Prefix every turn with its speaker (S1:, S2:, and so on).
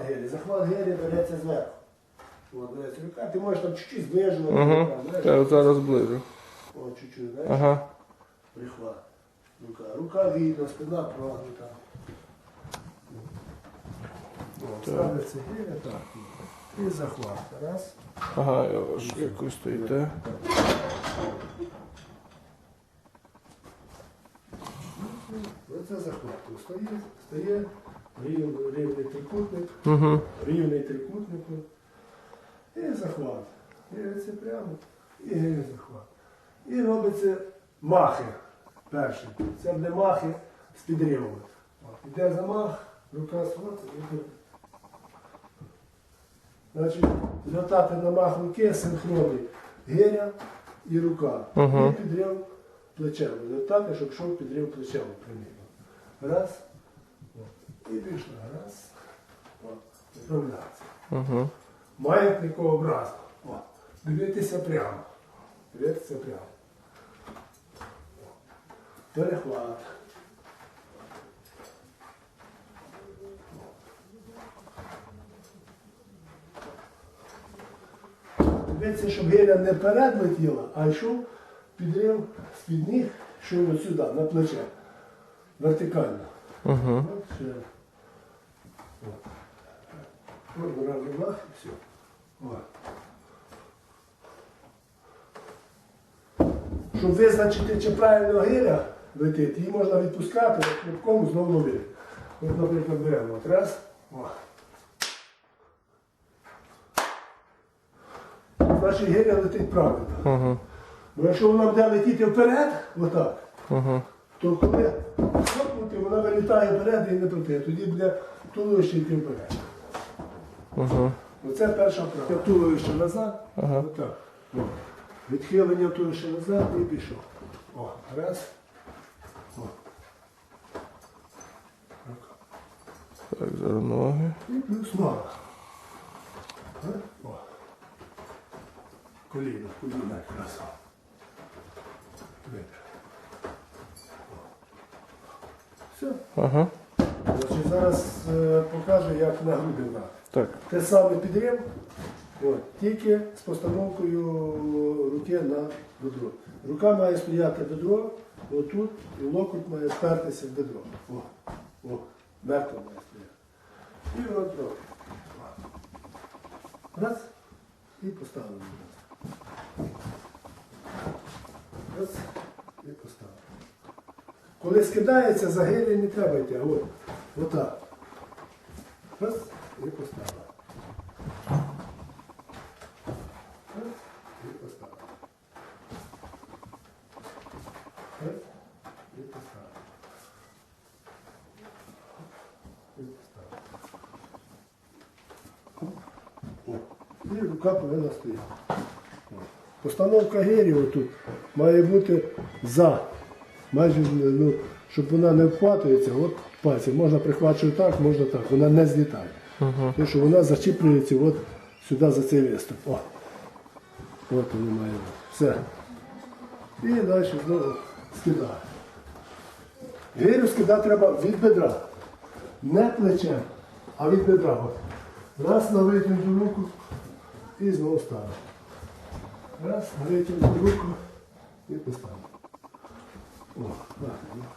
S1: гирі. Захват гирі береться зверху. От, береться рука, ти можеш там чуть-чуть зближувати.
S2: Угу.
S1: рука, знаєш.
S2: Я зараз ближу.
S1: О, чуть-чуть, знаєш.
S2: Ага.
S1: Прихват. Рука. Рука видно, спина прогнута. О, Ставиться гиря, так. І захват. Раз.
S2: Ага, я ваш, як ви стоїте.
S1: Оце захват. Стає, стає рівний, рівний трикутник.
S2: Угу.
S1: рівний трикутник. І захват. І це прямо. І захват. І робиться махи. Перший. Це буде махи з підривом. Іде замах, рука схват, і. Значить, злітати на мах руки синхронний. Гиря і рука.
S2: Мгм.
S1: І підрив плечем. Злітати, щоб йшов підрив плечем примірно. Раз. І пішла. Раз. От. Виправлятися.
S2: Угу.
S1: Маятникообразно. О, Дивитися прямо. Дивитися прямо. Перехват. Дивіться, щоб гиря не перед летіла, а йшов підрив з-під ніг, йшов от сюди, на плече. Вертикально.
S2: Угу.
S1: Раз, два, і все. От. Щоб визначити, чи правильно гиря летить, її можна відпускати, кнопком знову ловити. От, наприклад, беремо. От раз. О. Значить гиря летить правильно.
S2: Угу.
S1: Бо якщо вона буде летіти вперед, отак,
S2: Угу.
S1: То коли стопнути, вона вилітає вперед і не проти. Тоді буде туловище йти вперед.
S2: Угу.
S1: Оце перша права. Туловище назад.
S2: Ага.
S1: Отак. О. Відхилення туловища назад і пішов. О, раз. О.
S2: Так, зараз ноги.
S1: І плюс нога. Е? О. Коліно, коліно якраз. Вибір. Все.
S2: Ага.
S1: Значить, зараз е, покажу, як на груди брати.
S2: Так.
S1: Те саме підрив, от, тільки з постановкою руки на бедро. Рука має стояти бедро, отут, і локоть має впертися в бедро. О, о, мертво має стояти. І от робимо. Раз. І поставили. Раз. Коли скидається, за гирі не треба йти, от. Отак. Раз. І поставили. Раз. І поставили. Раз. І поставили. І поставили. О, І рука повинна стояти. Постановка гирі отут має бути за. Майже, ну, щоб вона не вхватується, от пальці. Можна прихвачувати так, можна так. Вона не злітає.
S2: Угу.
S1: Тому що вона зачіплюється от сюди за цей виступ. О. От воно має. Все. І далі знову скидає. Гирю скидати треба від бедра. Не плечем, а від бедра. От. Раз на витягнуту руку і знову ставимо. Раз на витягнуту руку і поставимо. О, ладно.